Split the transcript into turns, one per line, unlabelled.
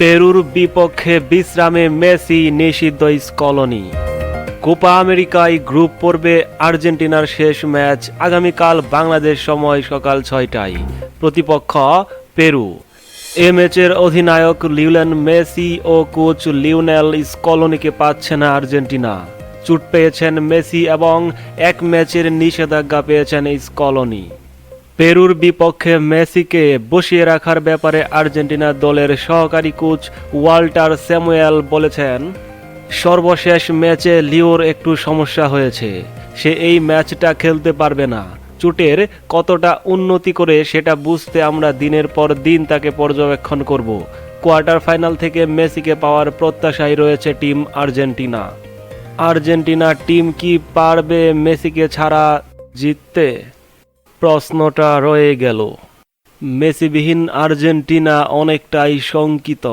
পেরুর বিপক্ষে বিশ্রামে মেসি নিষিদ্ধ স্কলনি কোপা আমেরিকায় গ্রুপ পর্বে আর্জেন্টিনার শেষ ম্যাচ আগামীকাল বাংলাদেশ সময় সকাল ছয়টায়। প্রতিপক্ষ পেরু। এ ম্যাচের অধিনায়ক লিউলেন মেসি ও কোচ লিওনেল স্কলনিকে পাচ্ছে না আর্জেন্টিনা। চুট পেয়েছেন মেসি এবং এক ম্যাচের নিষেধাজ্ঞা পেয়েছেন স্কলনি পেরুর বিপক্ষে মেসিকে বসিয়ে রাখার ব্যাপারে আর্জেন্টিনা দলের সহকারী কোচ ওয়াল্টার স্যামুয়েল বলেছেন, সর্বশেষ ম্যাচে লিওর একটু সমস্যা হয়েছে, সে এই ম্যাচটা খেলতে পারবে না। চুটের কতটা উন্নতি করে সেটা বুঝতে আমরা দিনের পর দিন তাকে পর্যবেক্ষণ করব। কোয়ার্টার ফাইনাল থেকে মেসিকে পাওয়ার প্রত্যাশাই রয়েছে টিম আর্জেন্টিনা। আর্জেন্টিনা টিম কি পারবে মেসিকে ছাড়া জিততে? প্রশ্নটা রয়ে গেল। মেসিবিহীন আর্জেন্টিনা অনেকটাই শঙ্কিত।